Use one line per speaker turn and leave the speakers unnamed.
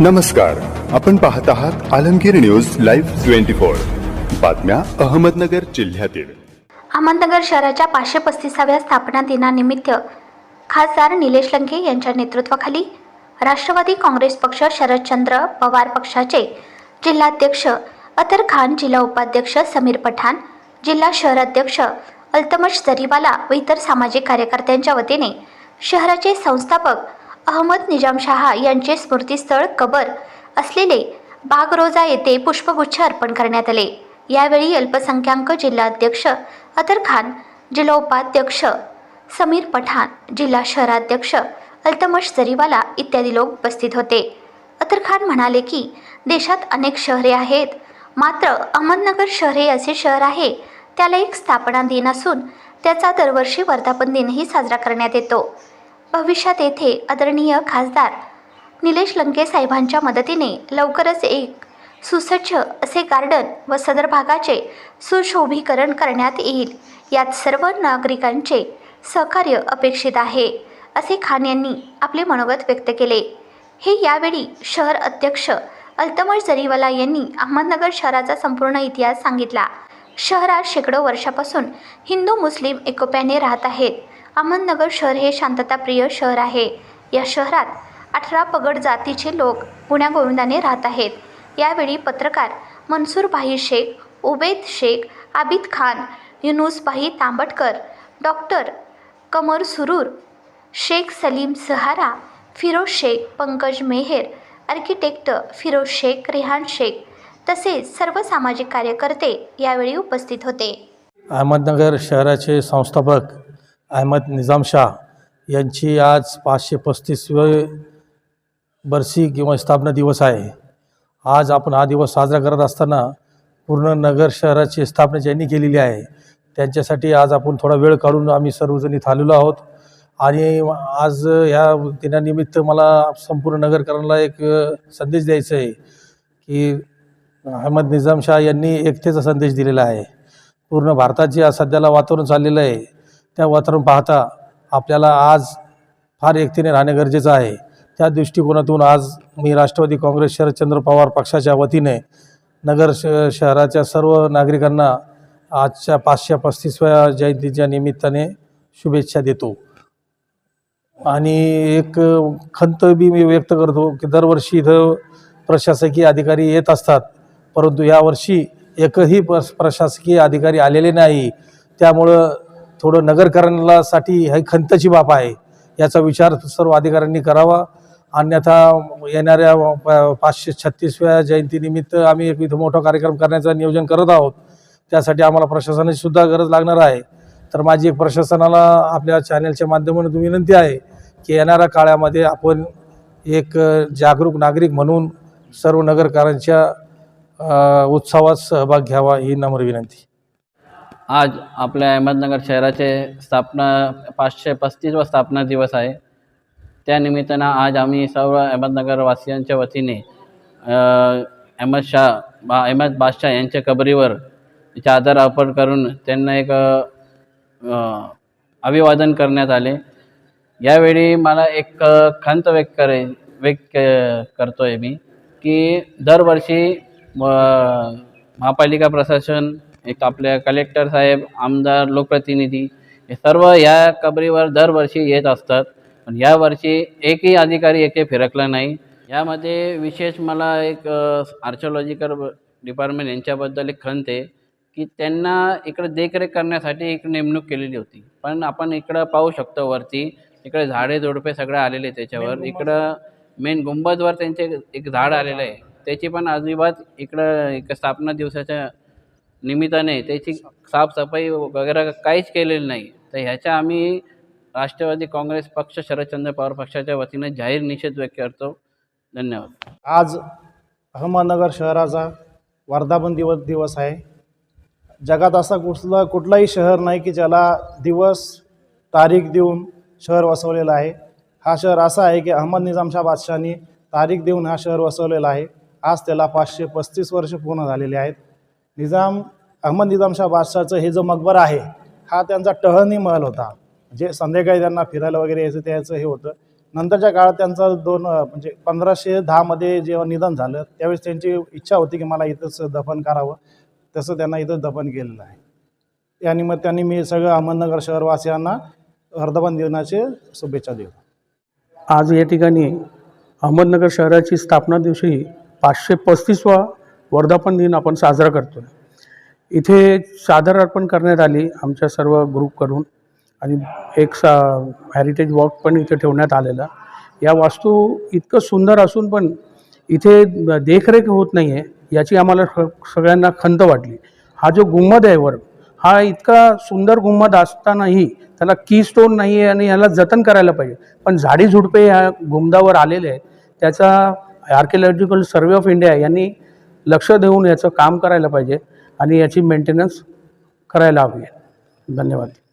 नमस्कार आपण पाहत आहात Alamgir news live twenty four. बातम्या अहमदनगर जिल्ह्यातील.
अहमदनगर शहराच्या पाचशे पस्तीसाव्या स्थापना दिनानिमित्त खासदार निलेश लंके यांच्या नेतृत्वाखाली राष्ट्रवादी काँग्रेस पक्ष शरदचंद्र पवार पक्षाचे जिल्हाध्यक्ष अतर खान जिल्हा उपाध्यक्ष समीर पठाण जिल्हा शहराध्यक्ष अल्तमश जरीवाला व इतर सामाजिक कार्यकर्त्यांच्या वतीने शहराचे संस्थापक अहमद निजामशहा यांचे स्मृतीस्थळ कबर असलेले बागरोजा येथे पुष्पगुच्छ अर्पण करण्यात आले. यावेळी अल्पसंख्याक जिल्हाध्यक्ष अतर खान जिल्हा उपाध्यक्ष समीर पठाण जिल्हा शहराध्यक्ष अल्तमश जरीवाला इत्यादी लोक उपस्थित होते. अतर खान म्हणाले की देशात अनेक शहरे आहेत. मात्र अहमदनगर शहर हे असे शहर आहे त्याला एक स्थापना दिन असून त्याचा दरवर्षी वर्धापन दिनही साजरा करण्यात येतो. भविष्यात येथे आदरणीय खासदार निलेश लंके साहेबांच्या मदतीने लवकरच एक सुसज्ज असे गार्डन व सदर भागाचे सुशोभीकरण करण्यात येईल. यात सर्व नागरिकांचे सहकार्य अपेक्षित आहे असे खान यांनी आपले मनोगत व्यक्त केले. हे यावेळी शहर अध्यक्ष अल्तमर जरीवाला यांनी अहमदनगर शहराचा संपूर्ण इतिहास सांगितला. शहरात शेकडो वर्षापासून हिंदू मुस्लिम एकोप्याने राहत आहेत. अहमदनगर शहर हे शांतताप्रिय शहर आहे. या शहरात अठरा पगड जातीचे लोक गुण्यागोविंदाने राहत आहेत. यावेळी पत्रकार मनसूर भाई शेख उबेद शेख आबिद खान युनुस भाई तांबटकर डॉक्टर कमर सुरूर शेख सलीम सहारा फिरोज शेख पंकज मेहेर आर्किटेक्ट फिरोज शेख रेहान शेख तसेच सर्व सामाजिक कार्यकर्ते यावेळी उपस्थित होते.
अहमदनगर शहराचे संस्थापक अहमद निजाम शाह यांची आज पाचशे पस्तीसवे बरसी किंवा स्थापना दिवस आहे. आज आपण हा दिवस साजरा करत असताना पूर्ण नगर शहराची स्थापना ज्यांनी केलेली आहे त्यांच्यासाठी आज आपण थोडा वेळ काढून आम्ही सर्वजणी इथं आहोत. आणि आज ह्या दिनानिमित्त मला संपूर्ण नगरकरांना एक संदेश द्यायचा आहे की अहमद निजाम शाह यांनी एकतेचा संदेश दिलेला आहे. पूर्ण भारतात जे आज सध्याला वातावरण चाललेलं आहे. त्या वातावरण पाहता आपल्याला आज फार एकतीने राहणे गरजेचं आहे. त्या दृष्टिकोनातून आज मी राष्ट्रवादी काँग्रेस शरदचंद्र पवार पक्षाच्या वतीने नगर श शहराच्या सर्व नागरिकांना आजच्या पाचशे पस्तीसव्या जयंतीच्या निमित्ताने शुभेच्छा देतो. आणि एक खंत बी मी व्यक्त करतो की दरवर्षी इथं प्रशासकीय अधिकारी येत असतात परंतु यावर्षी एकही प्र प्रशासकीय अधिकारी आलेले नाही. त्यामुळं थोडं नगरकरांसाठी हे खंतची बाब आहे. याचा विचार सर्व अधिकाऱ्यांनी करावा. अन्यथा येणाऱ्या प- पाचशे छत्तीसव्या जयंतीनिमित्त आम्ही एक इथं मोठा कार्यक्रम करण्याचं नियोजन करत आहोत. त्यासाठी आम्हाला प्रशासनाची सुद्धा गरज लागणार आहे. तर माझी एक प्रशासनाला आपल्या चॅनलच्या माध्यमातून विनंती आहे की येणाऱ्या काळामध्ये आपण एक जागरूक नागरिक म्हणून सर्व नगरकरांच्या उत्सवात सहभाग घ्यावा ही नम्र विनंती.
आज आपल्या अहमदनगर शहराचे स्थापना पाचशे पस्तीस व स्थापना दिवस आहे. त्यानिमित्तानं आज आम्ही सर्व अहमदनगरवासियांच्या वतीने अहमद शाह बा अहमद बादशाह यांच्या कबरीवर चादर अर्पण करून त्यांना एक अभिवादन करण्यात आले. यावेळी मला एक खंत व्यक्त करे व्यक्त करतो आहे मी की दरवर्षी महापालिका प्रशासन एक आपल्या कलेक्टर साहेब आमदार लोकप्रतिनिधी हे सर्व या कबरीवर दरवर्षी येत असतात. पण यावर्षी एकही अधिकारी येथे फिरकला नाही. यामध्ये विशेष मला एक आर्किओलॉजिकल डिपार्टमेंट यांच्याबद्दल एक खंत आहे की त्यांना इकडे देखरेख करण्यासाठी एक नेमणूक केलेली होती. पण आपण इकडं पाहू शकतो वरती इकडे झाडे झुडपे सगळं आलेले त्याच्यावर. इकडं मेन गुंबदवर त्यांचे एक झाड आलेलं आहे. त्याची पण अजिबात इकडं एक स्थापना दिवसाच्या निमित्ताने त्याची साफसफाई वगैरे काहीच केलेली नाही. तर ह्याच्या आम्ही राष्ट्रवादी काँग्रेस पक्ष शरदचंद्र पवार पक्षाच्या वतीने जाहीर निषेध व्यक्त करतो. धन्यवाद.
आज अहमदनगर शहराचा वर्धापन दिवस दिवस आहे. जगात असा कुठला कुठलाही शहर नाही की ज्याला दिवस तारीख देऊन शहर वसवलेलं आहे. हा शहर असा आहे की अहमद निजामशाह बादशाहनी तारीख देऊन हा शहर वसवलेला आहे. आज त्याला पाचशे पस्तीस वर्ष पूर्ण झालेले आहेत. निजाम अहमद निजामशाह बादशाहचं हे जो मकबरा आहे हा त्यांचा टहळणी महल होता. म्हणजे संध्याकाळी त्यांना फिरायला वगैरे यायचं त्याचं हे होतं. नंतरच्या काळात त्यांचं दोन म्हणजे पंधराशे दहामध्ये जेव्हा निधन झालं त्यावेळेस त्यांची इच्छा होती की मला इथंच दफन करावं. तसं त्यांना इथं दफन केलेलं आहे. या त्यांनी मी सगळं अहमदनगर शहरवासियांना वर्धापन दिनाचे शुभेच्छा देतो.
आज या ठिकाणी अहमदनगर शहराची स्थापना दिवशी पाचशे पस्तीसवा वर्धापन दिन आपण साजरा करतो इथे चादर अर्पण करण्यात आली आमच्या सर्व ग्रुपकडून आणि एक सा हॅरिटेज वॉक पण इथे ठेवण्यात आलेला. या वास्तू इतकं सुंदर असून पण इथे देखरेख होत नाही आहे याची आम्हाला स- सगळ्यांना खंत वाटली. हा जो गुंमद आहे वर हा इतका सुंदर गुंमद असतानाही त्याला की स्टोन नाही आहे आणि याला जतन करायला पाहिजे. पण झाडी झुडपे ह्या गुमदावर आलेले आहेत. त्याचा आर्किओलॉजिकल सर्वे ऑफ इंडिया यांनी लक्ष देऊन याचं काम करायला पाहिजे आणि याची मेंटेनन्स करायला हवी. आहे धन्यवाद.